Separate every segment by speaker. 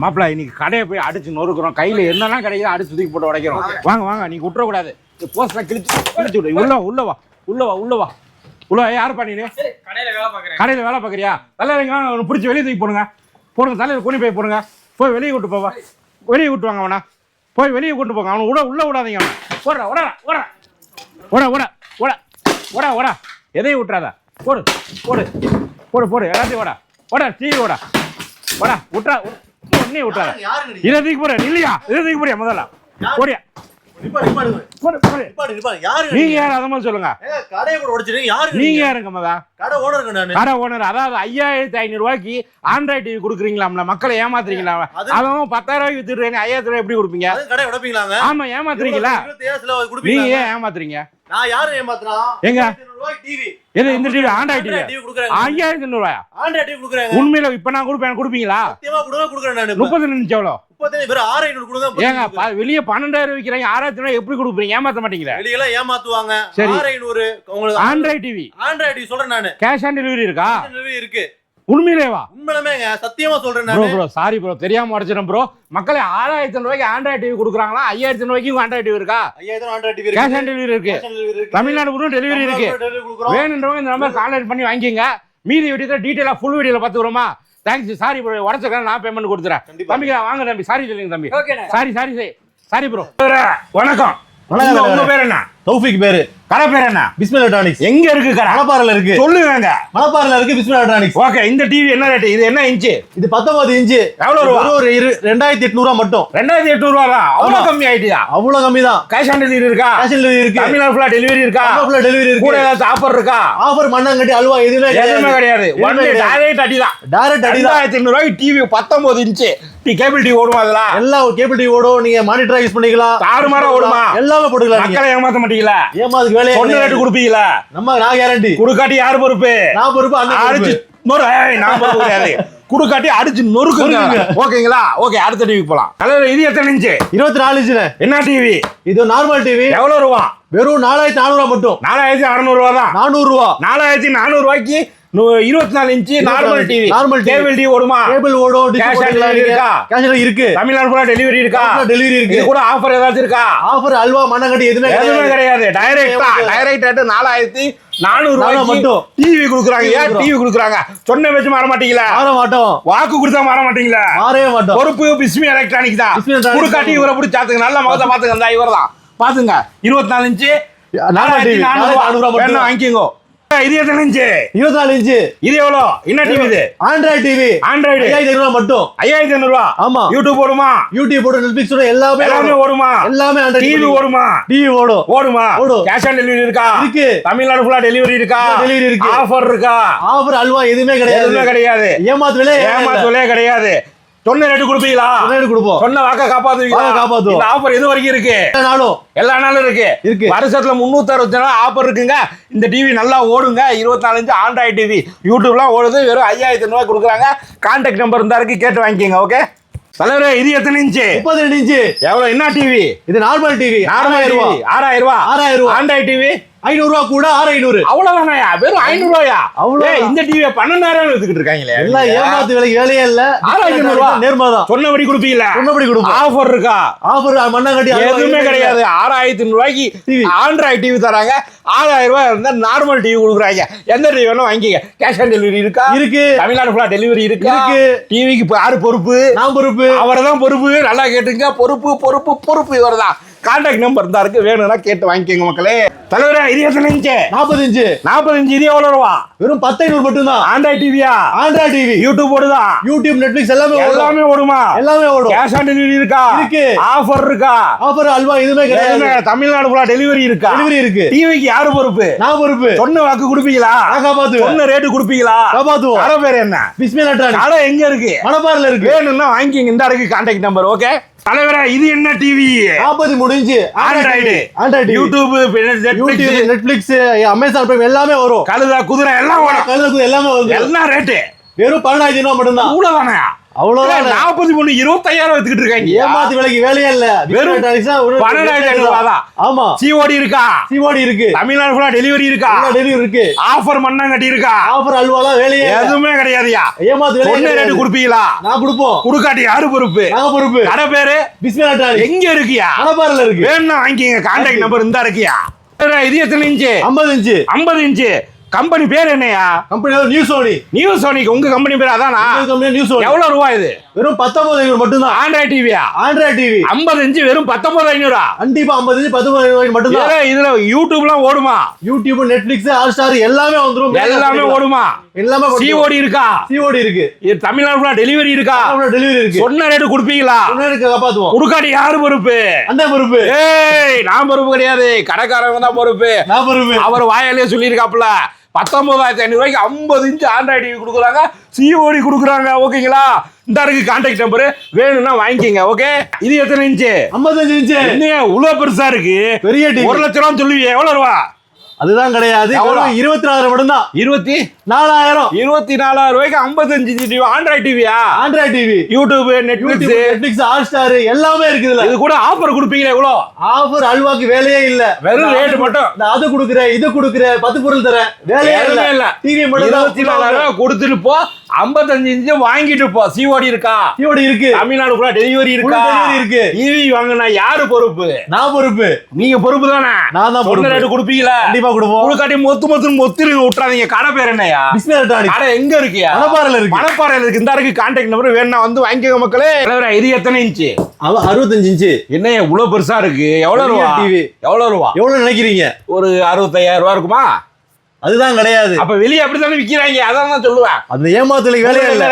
Speaker 1: மாப்பிள்ள இன்னைக்கு கடையை போய் அடிச்சு நொறுக்குறோம். கையில என்னெல்லாம் கிடைக்குதோ அடிச்சு தூக்கி போட்டு உடைக்கிறோம். வாங்க வாங்க நீ விட்டுறக்கூடாது போஸ்ட்லாம் கிழிச்சு கிழிச்சு விடு. உள்ள உள்ள வா உள்ள வா உள்ள வா. உள்ள யார் பண்ணீங்க
Speaker 2: கடையில வேலை பாக்குறேன்
Speaker 1: கடையில் வேலை பார்க்குறியா? தலைவருங்க அவனை பிடிச்சி வெளியே தூக்கி போடுங்க. போடுங்க தலையில் குனி போய் போடுங்க. போய் வெளியே கூட்டு போவா. வெளியே கூட்டு வாங்க அவனா. போய் வெளியே கூட்டு போங்க. அவனை விட உள்ள விடாதீங்க அவனை. ஓடுறா ஓடா ஓடா ஓட ஓட ஓட ஓடா ஓடா. எதையும் விட்டுறாத. போடு போடு போடு போடு. எல்லாத்தையும் ஓடா. ஓடா டிவி ஓடா. ஓடா விட்றா
Speaker 3: யாருங்க நீங்க?
Speaker 1: இதை தூக்கி போடு இல்லையா? இதை தூக்கி போடியா முதல்ல. போடியா? நீங்க? யார் அதை மாதிரி சொல்லுங்க நீங்க? யாருங்க மதா
Speaker 3: கடை நானு.
Speaker 1: கடை ஓனர் அதாவது ஐயாயிரத்தி ஐநூறு ரூபாய்க்கு ஆண்ட்ராய்டு டிவி கொடுக்குறீங்களாம்ல மக்களை ஏமாத்துறீங்களா அவன் பத்தாயிரம் ரூபாய்க்கு ஐயாயிரத்தி ரூபாய் எப்படி கொடுப்பீங்க
Speaker 3: கடை உடைப்பீங்களாங்க?
Speaker 1: ஆமா ஏமாத்துறீங்களா நீங்க? ஏன் ஏமாத்துறீங்க
Speaker 3: நான் யாரு ஏமாத்துறான்?
Speaker 1: எங்க? எது இந்த டிவி ஆண்ட்ராய்டு டிவி. ஐயாயிரத்தி ஐநூறு ரூபாயா
Speaker 3: TV கொடுக்குறாங்க.
Speaker 1: உண்மையில இப்ப நான் கொடுப்பேன் கொடுப்பீங்களா
Speaker 3: கொடுக்குறேன்.
Speaker 1: முப்பது நிமிஷம் எவ்வளோ
Speaker 3: ஐநூறு கொடுங்க.
Speaker 1: ஏங்க வெளியே பன்னெண்டாயிரம் விற்கிறாங்க ஆறாயிரத்தி ரூபாய் எப்படி கொடுப்பீங்க? ஏமாத்த மாட்டீங்களா?
Speaker 3: வெளியெல்லாம் ஏமாத்துவாங்க.
Speaker 1: சரி.
Speaker 3: ஐநூறு உங்களுக்கு
Speaker 1: ஆண்ட்ராய்டு டிவி
Speaker 3: ஆண்ட்ராய்டு TV சொல்றேன் நானு.
Speaker 1: கேஷ் ஆன் டெலிவரி இருக்கா?
Speaker 3: Delivery இருக்கு.
Speaker 1: உண்மையிலேவா?
Speaker 3: உண்மையிலுமேங்க சத்தியமா சொல்றேன்
Speaker 1: ப்ரோ சாரி ப்ரோ தெரியாம உடச்சிடும் ப்ரோ மக்களே ஆறாயிரத்தி ரூபாய்க்கு ஆண்ட்ராய்டு டிவி கொடுக்குறாங்களா? ஐயாயிரத்தி ரூபாய்க்கு ஆண்ட்ராய்டு டிவி இருக்கா?
Speaker 3: ஐயாயிரம் Android TV
Speaker 1: cash on delivery இருக்கு. தமிழ்நாடு டெலிவரி இருக்கு. வேணுன்றவங்க இந்த நம்பர் கான்டாக்ட் பண்ணி வாங்கிக்கங்க. மீதி வீடியோ டீட்டெயிலாக ஃபுல் வீடியோல பார்த்துக்கிறோமா? தேங்க்ஸ் சாரி ப்ரோ உடச்சிருக்கேன் நான் பேமெண்ட் கொடுத்துறேன். தம்பி வாங்க தம்பி. சாரி சொல்லுங்க தம்பி. சாரி சாரி சாரி ப்ரோ வணக்கம்.
Speaker 3: வணக்கம்,
Speaker 1: உங்க-. பேர் என்ன?
Speaker 3: தௌஃபிக் பேரு.
Speaker 1: கடை பேர் என்ன?
Speaker 3: பிஸ்மில் எலக்ட்ரானிக்ஸ்
Speaker 1: எங்க இருக்கு கடை?
Speaker 3: மணப்பாறையில இருக்கு.
Speaker 1: சொல்லுங்க
Speaker 3: மணப்பாறையில இருக்கு பிஸ்மில் எலக்ட்ரானிக்ஸ்
Speaker 1: ஓகே இந்த டிவி என்ன ரேட் இது என்ன இன்ச்சு
Speaker 3: இது பத்தொன்பது இன்ச்சு
Speaker 1: எவ்வளவு ரூபா?
Speaker 3: ஒரு இரு ரெண்டாயிரத்தி எட்நூறுவா மட்டும்.
Speaker 1: ரெண்டாயிரத்தி எட்நூறு ரூபா தான் அவ்வளோ. கம்மி ஆயிட்டியா
Speaker 3: அவ்வளவு கம்மி தான்.
Speaker 1: கேஷ் ஆன் டெலிவரி இருக்கா?
Speaker 3: கேஷ் டெலிவரி இருக்கு.
Speaker 1: தமிழ்நாடு ஃபுல்லா டெலிவரி இருக்கா?
Speaker 3: டெலிவரி
Speaker 1: கூட
Speaker 3: இருக்கு.
Speaker 1: ஏதாச்சும் ஆஃபர் இருக்கா?
Speaker 3: ஆஃபர் மண்ணாங்கட்டி அல்வா எதுவுமே
Speaker 1: எதுவுமே கிடையாது. ஒன்லி. டைரக்ட் அடி தான்.
Speaker 3: டைரக்ட் அடிதான்
Speaker 1: ரெண்டாயிரத்தி ஐநூறு ரூபாய்க்கு டிவி பத்தொன்பது இன்ச்சு டி கேபிள் டிவி ஓடுமா அதெல்லாம்
Speaker 3: எல்லாம் கேபிள் டிவி ஓடும். நீங்க மானிட்டரா யூஸ் பண்ணிக்கலாம்.
Speaker 1: தாறுமாறா ஓடுமா?
Speaker 3: எல்லாமே போட்டுக்கலாம்
Speaker 1: மக்களை ஏமாத்த மாட்டீங்களா?
Speaker 3: ஏமாதுக்கு வேலையே
Speaker 1: சொன்ன ரேட்டு. கொடுப்பீங்களா?
Speaker 3: நம்ம நான் கேரண்டி
Speaker 1: குடுக்காட்டி யார் பொறுப்பு?
Speaker 3: நான் பொறுப்பு
Speaker 1: அடிச்சு நான் பொறுப்பு கிடையாது. குடுக்காட்டி அடிச்சு நொறுக்குங்க. ஓகேங்களா? ஓகே அடுத்த டிவி போலாம். தலைவர் இது எத்தனை இன்ச்சு
Speaker 3: இருபத்தி நாலு இன்ச்சுல
Speaker 1: என்ன டிவி
Speaker 3: இது நார்மல் டிவி
Speaker 1: எவ்வளவு ரூபா?
Speaker 3: வெறும் நாலாயிரத்தி நானூறுவா மட்டும்.
Speaker 1: நாலாயிரத்தி அறுநூறு ரூபா தான்.
Speaker 3: நானூறு ரூபா
Speaker 1: நாலாயிரத்தி நானூறு ரூபாய்க்கு இருபத்தி நாலு inch normal TV
Speaker 3: normal.
Speaker 1: Cable TV ஓடுமா?
Speaker 3: கேபிள் ஓடும்
Speaker 1: delivery இருக்கா?
Speaker 3: கேஷ் இருக்கு.
Speaker 1: தமிழ்நாடு ஃபுல்லா டெலிவரி இருக்கா?
Speaker 3: டெலிவரி இருக்கு.
Speaker 1: கூட ஆஃபர் ஏதாச்சும் இருக்கா?
Speaker 3: ஆஃபர் அல்வா மண்ணாங்கட்டி எதுவுமே
Speaker 1: எதுவுமே
Speaker 3: கிடையாது.
Speaker 1: டைரக்டா. டைரக்ட் ரேட்டு நாலாயிரத்தி நானூறு ரூபாய்க்கு
Speaker 3: மட்டும்.
Speaker 1: டிவி கொடுக்குறாங்க. ஏன். டிவி கொடுக்குறாங்க? சொன்ன வச்சு மாற மாட்டீங்களா?
Speaker 3: மாற மாட்டோம்.
Speaker 1: வாக்கு கொடுத்தா மாற மாட்டீங்களா?
Speaker 3: மாறவே மாட்டோம்.
Speaker 1: பொறுப்பு பிஸ்மி எலக்ட்ரானிக் தான். குடுக்காட்டி இவரை பிடிச்சி சாத்துங்க. நல்ல முகத்தை பாத்துங்க. அந்த இவர் தான் பாத்துங்க இருபத்தி நாலு இன்ச்சு
Speaker 3: டிவி
Speaker 1: நானூறு
Speaker 3: நானூறு
Speaker 1: இது எத்தனை இன்ச்சு.
Speaker 3: இருபத்தி நாலு இன்ச்சு.
Speaker 1: இது எவ்வளோ? என்ன டிவி இது?
Speaker 3: ஆண்ட்ராய்டு டிவி
Speaker 1: ஆண்ட்ராய்டு
Speaker 3: ஐயாயிரத்தி ஐநூறுவா மட்டும்.
Speaker 1: ஐயாயிரத்தி ஐநூறு ரூபா
Speaker 3: ஆமா.
Speaker 1: யூடியூப் ஓடுமா
Speaker 3: யூடியூப் போடும் நெட்ஃபிளிக்ஸ் ஓடும் எல்லாமே
Speaker 1: எல்லாமே
Speaker 3: ஓடும்.
Speaker 1: ஓடுமா?
Speaker 3: எல்லாமே
Speaker 1: டிவி ஓடுமா?
Speaker 3: டிவி ஓடும்.
Speaker 1: ஓடுமா?
Speaker 3: ஓடும்.
Speaker 1: கேஷ் ஆன் டெலிவரி இருக்கா?
Speaker 3: இருக்கு.
Speaker 1: தமிழ்நாடு ஃபுல்லா டெலிவரி இருக்கா?
Speaker 3: டெலிவரி இருக்கு.
Speaker 1: ஆஃபர் இருக்கா?
Speaker 3: ஆஃபர் அல்வா எதுவுமே
Speaker 1: எதுவுமே
Speaker 3: கிடையாது.
Speaker 1: கிடையாது.
Speaker 3: ஏமாத்து விலை
Speaker 1: கிடையாது. சொன்ன ரேட்டு கொடுப்பீங்களா?
Speaker 3: ரேட்டு கொடுப்போம்.
Speaker 1: சொன்ன வாக்க காப்பாத்துவீங்களா?
Speaker 3: காப்பாத்துவோம்.
Speaker 1: இந்த ஆஃபர் எது வரைக்கும் இருக்கு?
Speaker 3: நாளும்.
Speaker 1: எல்லா நாளும் இருக்கு.
Speaker 3: இருக்கு.
Speaker 1: வருஷத்துல முன்னூத்தி அறுபத்தி நாள் ஆஃபர் இருக்குங்க. இந்த டிவி நல்லா ஓடுங்க. இருபத்தி நாலு இன்ச்சு ஆண்ட்ராய்டு டிவி யூடியூப்லாம் ஓடுது. வெறும் ஐயாயிரத்தி ரூபாய் கொடுக்குறாங்க. கான்டாக்ட் நம்பர் இருந்தா இருக்கு. கேட்டு வாங்கிக்கோங்க ஓகே தலைவரே இது எத்தனை இன்ச்சு?
Speaker 3: முப்பது ரெண்டு இன்ச்சு.
Speaker 1: எவ்வளவு? என்ன டிவி
Speaker 3: இது நார்மல் டிவி ஆறாயிரம்
Speaker 1: டிவி
Speaker 3: ரூபா.
Speaker 1: ஆறாயிரம் ரூபாய்
Speaker 3: ஆறாயிரம் ரூபா.
Speaker 1: ஆண்ட்ராய்டு டிவி
Speaker 3: ஐநூறு ரூபா கூட ஆறு ஐநூறு
Speaker 1: அவ்வளவுதானயா வெறும் ஐநூறு ரூபாயா
Speaker 3: அவ்வளவுதான்.
Speaker 1: ஏய், இந்த டிவியை பன்னெண்டாயிரம் வித்துக்கிட்டு இருக்காங்களே.
Speaker 3: எல்லாம் ஏமாத்து விலைக்கு வேலையே இல்ல.
Speaker 1: ஆறாயிரத்தி ஐநூறு ரூபா.
Speaker 3: நேர்மாதான்.
Speaker 1: சொன்னபடி கொடுப்பீங்களா
Speaker 3: சொன்னபடி கொடுப்போம்.
Speaker 1: ஆஃபர் இருக்கா?
Speaker 3: ஆஃபர் மண்ணாங்கட்டி
Speaker 1: எதுவுமே கிடையாது. ஆறாயிரத்தி ரூபாய்க்கு
Speaker 3: TV.
Speaker 1: ஆண்ட்ராய்டு டிவி தராங்க. ஆறாயிரம் ரூபாய் இருந்தா நார்மல் டிவி கொடுக்குறாங்க. எந்த டிவி வேணும் வாங்கிக்க கேஷ் ஆன் டெலிவரி இருக்கா?
Speaker 3: இருக்கு.
Speaker 1: தமிழ்நாடு ஃபுல்லா டெலிவரி இருக்கா?
Speaker 3: இருக்கு.
Speaker 1: டிவிக்கு யாரு பொறுப்பு?
Speaker 3: நான் பொறுப்பு.
Speaker 1: அவரை தான் பொறுப்பு. நல்லா கேட்டுங்க பொறுப்பு பொறுப்பு பொறுப்பு இவர் தான் கான்டாக்ட் நம்பர் இருந்தா இருக்கு. வேணும்னா கேட்டு வாங்கிக்கோங்க மக்களே. தலைவரே இது எத்தனை இன்ச்சு
Speaker 3: நாற்பது இன்ச்சு
Speaker 1: இது எவ்வளோ ரூபா?
Speaker 3: வெறும் பத்து ஐநூறு மட்டும்தான்.
Speaker 1: ஆண்ட்ராய்டு டிவியா
Speaker 3: ஆண்ட்ராய்டு டிவி
Speaker 1: யூடியூப் ஓடுதா?
Speaker 3: யூடியூப் நெட்ஃபிளிக்ஸ் எல்லாமே
Speaker 1: எல்லாமே ஓடுமா?
Speaker 3: எல்லாமே ஓடும்.
Speaker 1: கேஷ் ஆன் டெலிவரி இருக்கா?
Speaker 3: இருக்கு.
Speaker 1: ஆஃபர் இருக்கா?
Speaker 3: ஆஃபர் அல்வா எதுவுமே கிடையாது.
Speaker 1: தமிழ்நாடு ஃபுல்லா டெலிவரி இருக்கா?
Speaker 3: டெலிவரி இருக்கு.
Speaker 1: டிவிக்கு யாரு பொறுப்பு?
Speaker 3: நான் பொறுப்பு.
Speaker 1: சொன்ன வாக்கு கொடுப்பீங்களா?
Speaker 3: நான் காப்பாத்துவேன்
Speaker 1: சொன்ன ரேட்டு கொடுப்பீங்களா?
Speaker 3: காப்பாத்துவோம்.
Speaker 1: பேர் என்ன?
Speaker 3: பிஸ்மில் எலக்ட்ரானிக்
Speaker 1: கடை எங்க இருக்கு?
Speaker 3: மணப்பாறையில இருக்கு.
Speaker 1: வேணும்னா வாங்கிங்க இந்த இருக்கு கான்டாக்ட் நம்பர் ஓகே தலைவரே இது என்ன டிவி
Speaker 3: நாற்பது முடிஞ்சு.
Speaker 1: Android
Speaker 3: android
Speaker 1: YouTube
Speaker 3: YouTube
Speaker 1: Netflix
Speaker 3: Netflix Amazon Prime எல்லாமே வரும்.
Speaker 1: கழுதா குதிரை எல்லாம் ஓடும்
Speaker 3: கழுதுக்கு எல்லாமே வரும்.
Speaker 1: எல்லாம் ரேட்டு
Speaker 3: வெறும் பன்னெண்டாயிரத்தி ரூபா மட்டும்தான்.
Speaker 1: இவ்வளவுதானே
Speaker 3: அவ்வளவுதான்
Speaker 1: நாற்பத்தி மூணு இருபத்தையாயிரம் எடுத்துக்கிட்டு இருக்காங்க.
Speaker 3: ஏமாத்து விலைக்கு வேலையே இல்ல.
Speaker 1: வெறும் பன்னெண்டாயிரத்தி ஐநூறு ரூபா தான்.
Speaker 3: ஆமா.
Speaker 1: சிஓடி இருக்கா?
Speaker 3: சிஓடி இருக்கு.
Speaker 1: தமிழ்நாடு ஃபுல்லா டெலிவரி இருக்கா?
Speaker 3: டெலிவரி இருக்கு.
Speaker 1: ஆஃபர் மண்ணாங்கட்டி இருக்கா?
Speaker 3: ஆஃபர் அல்வாலாம் வேலையே.
Speaker 1: எதுவுமே கிடையாதுயா?
Speaker 3: ஏமாத்து விலை
Speaker 1: ரேட்டு கொடுப்பீங்களா?
Speaker 3: நான் கொடுப்போம்.
Speaker 1: குடுக்காட்டி யாரு பொறுப்பு?
Speaker 3: நாங்க பொறுப்பு.
Speaker 1: கடை பேரு?
Speaker 3: பிஸ்மி எலக்ட்ரானிக்ஸ்
Speaker 1: எங்க இருக்கியா?
Speaker 3: மணப்பாறையில இருக்கு.
Speaker 1: வேணும்னா வாங்கிக்கங்க. கான்டாக்ட் நம்பர் இருந்தா இருக்கியா? இது எத்தனை இன்ச்சு?
Speaker 3: 50 இன்ச்சு.
Speaker 1: ஐம்பது இன்ச்சு. கம்பெனி பேர் என்னையா?
Speaker 3: கம்பெனி நியூ சோனி
Speaker 1: நியூ சோனிக்கு உங்க கம்பெனி பேர் அதானா
Speaker 3: கம்பெனி நியூ சோனி
Speaker 1: எவ்வளவு ரூபா இது?
Speaker 3: வெறும் 19 ஐநூறு மட்டும்தான்.
Speaker 1: ஆண்ட்ராய்ட் டிவியா
Speaker 3: ஆண்ட்ராய்ட் டிவி
Speaker 1: ஐம்பது இன்ச்சு வெறும் பத்தொன்பது ஐநூறா?
Speaker 3: கண்டிப்பா 50 இன்ச்சு 19 ஐநூறு மட்டும்தான்.
Speaker 1: இதுல இதுல யூடியூப்லாம் ஓடுமா?
Speaker 3: யூடியூப் நெட்ஃபிளிக்ஸ் ஹாட் ஸ்டார் எல்லாமே வந்துரும்.
Speaker 1: எல்லாமே ஓடுமா?
Speaker 3: எல்லாமே
Speaker 1: சிஓடி இருக்கா?
Speaker 3: சிஓடி இருக்கு.
Speaker 1: தமிழ்நாடு டெலிவரி இருக்கா?
Speaker 3: டெலிவரி இருக்கு.
Speaker 1: சொன்ன ரேட்டு கொடுப்பீங்களா?
Speaker 3: முன்னாடி காப்பாத்துவோம்.
Speaker 1: குடுக்காட்டி யாரு பொறுப்பு?
Speaker 3: அந்த பொறுப்பு.
Speaker 1: ஏய் நான் பொறுப்பு கிடையாது. கடைக்காரங்க தான் பொறுப்பு.
Speaker 3: நான் பொறுப்பு.
Speaker 1: அவர் வாயாலே சொல்லியிருக்காப்புல. பத்தொன்பதாயிரத்தி ஐநூறு ரூபாய்க்கு ஐம்பது இன்ச்சு ஆண்ட்ராய்டு டிவி கொடுக்குறாங்க. சிஓடி கொடுக்குறாங்க. ஓகேங்களா? இந்த இருக்கு கான்டாக்ட் நம்பர் வேணும்னா வாங்கிக்கங்க ஓகே? இது எத்தனை இன்ச்சு?
Speaker 3: 55 இன்ச்சு.
Speaker 1: என்னங்க இவ்வளவு பெருசா இருக்கு?
Speaker 3: பெரிய டிவி
Speaker 1: ஒரு லட்ச ரூபா சொல்லுவீங்க எவ்வளவு ரூபா?
Speaker 3: அதுதான் கிடையாது? வெறும் 24000 மட்டும்தான்.
Speaker 1: இருபத்தி
Speaker 3: 4000
Speaker 1: இருபத்தி நாலாயிரம் ரூபாய்க்கு ஐம்பத்தஞ்சு TV android டிவியா
Speaker 3: android TV
Speaker 1: YouTube Netflix
Speaker 3: Netflix Hotstar எல்லாமே இருக்கு இதுல.
Speaker 1: இது கூட ஆஃபர் கொடுப்பீங்களா எவ்வளோ
Speaker 3: ஆஃபர் அல்வாக்கு வேலையே இல்ல.
Speaker 1: வெறும் rate மட்டும்.
Speaker 3: நான் அது குடுக்குறேன் இது குடுக்குறேன் பத்து பொருள் தரேன். வேலையே இல்ல.
Speaker 1: இல்ல.
Speaker 3: டிவி மட்டும்
Speaker 1: இருபத்தி நாலாயிரம் கொடுத்துட்டு போ. ஐம்பத்தஞ்சு இன்ச்சு வாங்கிட்டு போ. சிஓடி இருக்கா?
Speaker 3: சிஓடி இருக்கு.
Speaker 1: தமிழ்நாடு ஃபுல்லா டெலிவரி இருக்கா.
Speaker 3: இருக்கு.
Speaker 1: ஈவி வாங்கினா யாரு பொறுப்பு?
Speaker 3: நான் பொறுப்பு.
Speaker 1: நீங்க பொறுப்பு தானே?
Speaker 3: நான் தான் பொறுப்பு.
Speaker 1: ரேட்டு கொடுப்பீங்களா?
Speaker 3: கண்டிப்பா கொடுப்போம்.
Speaker 1: உங்களுக்காட்டி மொத்து மொத்து மொத்திருங்க விட்டுறாதீங்க. கடை பேர் என்னையா
Speaker 3: பிஸ்மி எலக்ட்ரானிக்ஸ்
Speaker 1: கடை எங்க இருக்கியா?
Speaker 3: மணப்பாறையில இருக்கு.
Speaker 1: மணப்பாறையில இருக்கு. இந்த இருக்கு கான்டாக்ட் நம்பர் வேணா வந்து வாங்கிக்கோங்க மக்களே. இது எத்தனை இன்ச்சு?
Speaker 3: அவ 65 இன்ச்சு.
Speaker 1: என்ன இவ்வளவு பெருசா இருக்கு. எவ்வளவு ரூபா?
Speaker 3: TV.
Speaker 1: எவ்வளவு ரூபா?
Speaker 3: எவ்வளவு நினைக்கிறீங்க?
Speaker 1: ஒரு அறுபத்தையாயிரம் ரூபா இருக்குமா?
Speaker 3: அதுதான் கிடையாது.
Speaker 1: அப்ப வெளியே அப்படித்தானே விக்கிறாங்க? அதான் தான் சொல்லுவேன்.
Speaker 3: அந்த ஏமாத்துறதுக்கு வேலையே இல்ல.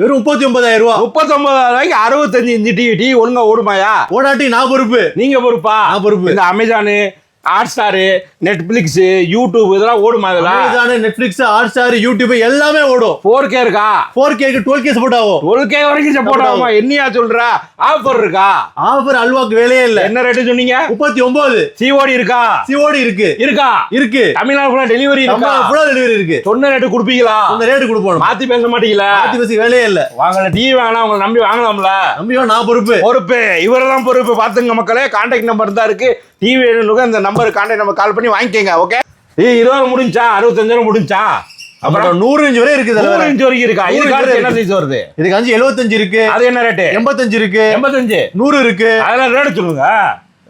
Speaker 3: வெறும் முப்பத்தி ஒன்பதாயிரம் ரூபாய்
Speaker 1: முப்பத்தொன்பதாயிரம் ரூபாய்க்கு அறுபத்தஞ்சு இன்ச்சு டிவி டிவி ஒழுங்கா ஓடுமாயா?
Speaker 3: ஓடாட்டி நான் பொறுப்பு.
Speaker 1: நீங்க பொறுப்பா?
Speaker 3: நான் பொறுப்பு.
Speaker 1: இந்த Amazon Hotstar Netflix YouTube இதெல்லாம் ஓடுமா இதெல்லாம்?
Speaker 3: நெட்ஃபிளிக்ஸ் ஹாட் ஸ்டார் யூடியூப் எல்லாமே ஓடும்.
Speaker 1: ஃபோர் கே இருக்கா?
Speaker 3: ஃபோர் கேக்கு டுவெல் கே சப்போர்ட் ஆகும்.
Speaker 1: டுவெல் கே வரைக்கும் சப்போர்ட் ஆகுமா? என்னையா சொல்ற? ஆஃபர் இருக்கா?
Speaker 3: ஆஃபர் அல்வாக்கு வேலையே இல்ல.
Speaker 1: என்ன ரேட்டு சொன்னீங்க?
Speaker 3: முப்பத்தி ஒன்பது
Speaker 1: சிஓடி இருக்கா?
Speaker 3: சிஓடி இருக்கு.
Speaker 1: இருக்கா?
Speaker 3: இருக்கு.
Speaker 1: தமிழ்நாடு ஃபுல்லா டெலிவரி இருக்கா?
Speaker 3: ஃபுல்லா டெலிவரி இருக்கு.
Speaker 1: சொன்ன ரேட்டு கொடுப்பீங்களா?
Speaker 3: அந்த ரேட்டு கொடுப்போம்.
Speaker 1: மாத்தி பேச மாட்டீங்களா?
Speaker 3: மாத்தி பேசி வேலையே இல்ல.
Speaker 1: வாங்கல டிவி வாங்கலாம் உங்களை நம்பி வாங்கலாம்ல?
Speaker 3: நம்பிவா நான் பொறுப்பு.
Speaker 1: பொறுப்பு. இவரெல்லாம் பொறுப்பு. பார்த்துங்க மக்களே கான்டாக்ட் நம்பர் தான் இருக்கு. டிவி இந்த நம்பர் கான்டாக்ட் நம்பர் கால் பண்ணி வாங்கிக்கோங்க ஓகே ஏய் இருபது முடிஞ்சா அறுபத்தஞ்சாயிரம் முடிஞ்சா?
Speaker 3: அப்புறம் நூறு இன்ச்சு வரை இருக்குது
Speaker 1: நூறு
Speaker 3: அதுல.
Speaker 1: இன்ச் வரைக்கும் இருக்கா? இது
Speaker 3: inch
Speaker 1: காலத்து என்ன. சைஸ் வருது?
Speaker 3: இதுக்கு அஞ்சு எழுபத்தஞ்சு இருக்கு.
Speaker 1: அது என்ன ரேட்டு
Speaker 3: எண்பத்தஞ்சு இருக்கு.
Speaker 1: எண்பத்தஞ்சு?
Speaker 3: நூறு இருக்கு.
Speaker 1: அதெல்லாம் ரேட்டு சொல்லுங்க.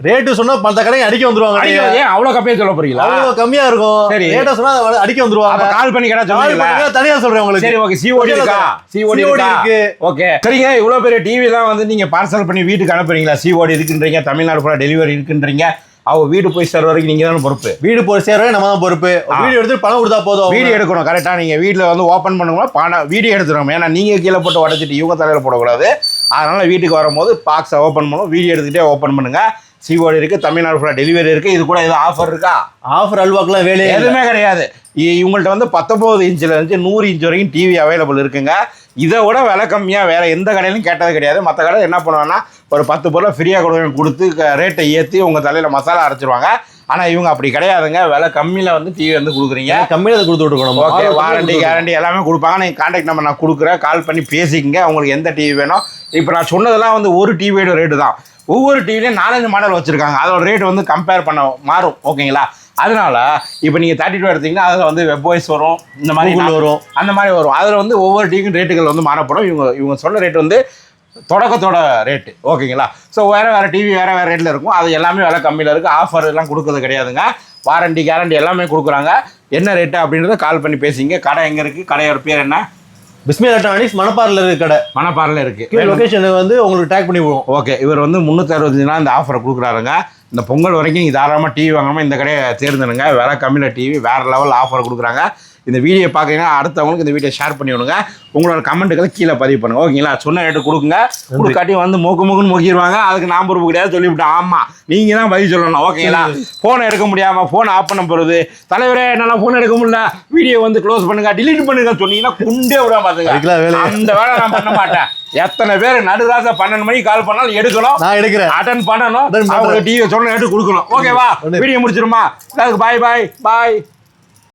Speaker 3: ரேட்டு சொன்னா மத்த கடைக்கு அடிக்க வந்துருவாங்க.
Speaker 1: ஏன் அவ்வளவு கம்மியா சொல்ல போறீங்களா?
Speaker 3: அவ்வளவு கம்மியா இருக்கும்.
Speaker 1: சரி.
Speaker 3: ரேட்டா சொன்னா அடிக்க வந்துருவாங்க.
Speaker 1: கால் பண்ணி சொல்லுவீங்களா?
Speaker 3: பண்ணுங்க, தனியா சொல்றேன் உங்களுக்கு.
Speaker 1: சரி ஓகே சிஓடி இருக்கா? சிஓடி இருக்கா?
Speaker 3: இருக்கு.
Speaker 1: ஓகே சரிங்க இவ்வளவு பெரிய டிவி தான் வந்து நீங்க பார்சல் பண்ணி வீட்டுக்கு அனுப்புறீங்களா? சிஓடி இருக்குன்றீங்க தமிழ்நாடு ஃபுல்லா டெலிவரி இருக்குன்றீங்க. அவங்க வீடு போய் சேர்ற வரைக்கும் நீங்க தானே பொறுப்பு.
Speaker 3: வீடு போய் சேரவே நம்ம தான் பொறுப்பு வீடியோ எடுத்து பணம் கொடுத்தா போதும்.
Speaker 1: வீடியோ எடுக்கணும் கரெக்டாக நீங்கள் வீட்டில் வந்து ஓப்பன் பண்ணும்போது பணம் வீடியோ எடுத்துடணும். ஏன்னா நீங்கள் கீழே போட்டு உடச்சிட்டு இவங்க தலையில் போடக்கூடாது. அதனால் வீட்டுக்கு வரும்போது பாக்ஸை ஓப்பன் பண்ணுவோம் வீடியோ எடுத்துகிட்டே ஓப்பன் பண்ணுங்க. சிஓடி இருக்குது தமிழ்நாடு ஃபுல்லாக டெலிவரி இருக்குது இது கூட எதுவும் ஆஃபர் இருக்கா?
Speaker 3: ஆஃபர் அல்வாக்குலாம் வேலையே.
Speaker 1: எதுவுமே கிடையாது. இவங்கள்ட்ட வந்து பத்தொம்போது இன்ச்சில் இருந்து நூறு இன்ச் வரைக்கும் டிவி அவைலபிள் இருக்குங்க. இதை விட விலை கம்மியாக வேறு எந்த கடையிலும் கேட்டது கிடையாது. மற்ற கடை என்ன பண்ணுவாங்கன்னா ஒரு பத்து பொருளை ஃப்ரீயாக கொடுக்க கொடுத்து ரேட்டை ஏற்றி உங்கள் தலையில் மசாலா அரைச்சிருவாங்க. ஆனால் இவங்க அப்படி கிடையாதுங்க. விலை கம்மியில் வந்து டிவி வந்து கொடுக்குறீங்க.
Speaker 3: கம்மியா அதை கொடுத்து விட்டுருக்கணும்.
Speaker 1: ஓகே வாரண்டி கேரண்டி எல்லாமே கொடுப்பாங்க. நீங்கள் கான்டாக்ட் நம்பர் நான் கொடுக்குறேன். கால் பண்ணி பேசிக்கங்க. உங்களுக்கு எந்த டிவி வேணும். இப்போ நான் சொன்னதெல்லாம் வந்து ஒரு டிவியோட ரேட்டு தான். ஒவ்வொரு டிவிலையும் நாலஞ்சு மாடல் வச்சுருக்காங்க. அதோட ரேட் வந்து கம்பேர் பண்ண மாறும். ஓகேங்களா அதனால இப்போ நீங்கள் தேர்ட்டி டூ எடுத்தீங்கன்னா அதில் வந்து வெப் வாய்ஸ் வரும். இந்த மாதிரி
Speaker 3: வரும்.
Speaker 1: அந்த மாதிரி வரும். அதில் வந்து ஒவ்வொரு டிவிக்கும் ரேட்டுகள் வந்து மாறப்படும். இவங்க இவங்க சொன்ன ரேட் வந்து தொடக்கத்தோட ரேட்டு ஓகேங்களா ஸோ வேறு வேறு டிவி வேறு வேறு ரேட்டில் இருக்கும். அது எல்லாமே விலை கம்மியில் இருக்குது ஆஃபர் எல்லாம் கொடுக்கறது கிடையாதுங்க. வாரண்டி கேரண்டி எல்லாமே கொடுக்குறாங்க. என்ன ரேட்டு அப்படின்றத கால் பண்ணி பேசிங்க. கடை எங்கே இருக்குது கடையோட பேர் என்ன?
Speaker 3: பிஸ்மி எலக்ட்ரானிக்ஸ் மணப்பாறையில் இருக்க கடை.
Speaker 1: மணப்பாறையில் இருக்குது
Speaker 3: லொகேஷன் வந்து உங்களுக்கு டேக் பண்ணி விடுவோம்.
Speaker 1: ஓகே இவர் வந்து முந்நூற்றி நாள் இந்த ஆஃபரை கொடுக்குறாருங்க. இந்த பொங்கல் வரைக்கும் தாராளமாக டிவி வாங்காமல் இந்த கடையை தேர்ந்தெடுங்க. விலை கம்மியில் டிவி வேறு லெவல் ஆஃபர் கொடுக்குறாங்க. இந்த வீடியோ பார்க்குறீங்கன்னா அடுத்தவங்களுக்கு இந்த வீடியோ ஷேர் பண்ணி விடுங்க. உங்களோட கமெண்ட்டுகளை கீழே பதிவு பண்ணுங்க. ஓகேங்களா சொன்ன ரேட்டு கொடுங்க கொடுக்காட்டி வந்து மூக்கு மூக்குன்னு மூக்கிடுவாங்க அதுக்கு நான் பொறுப்பு கிடையாது சொல்லிவிட்டேன். ஆமாம் நீங்கள் தான் பதில் சொல்லணும். ஓகேங்களா ஃபோனை எடுக்க முடியாமல் ஃபோன் ஆஃப் பண்ண போகிறது தலைவரே என்னால் ஃபோன் எடுக்க முடியல. வீடியோ வந்து க்ளோஸ் பண்ணுங்க. டிலீட் பண்ணுங்க சொன்னீங்கன்னா குண்டே விட பார்த்துங்க அந்த வேலை நான் பண்ண மாட்டேன். எத்தனை பேர் நடுராச பன்னெண்டு மணிக்கு கால் பண்ணாலும் எடுக்கணும்.
Speaker 3: நான் எடுக்கிறேன்.
Speaker 1: அட்டன் பண்ணணும். அவங்க டிவி சொன்ன ரேட்டு கொடுக்கணும். ஓகேவா. வீடியோ முடிச்சிருமா? பாய் பாய் பாய்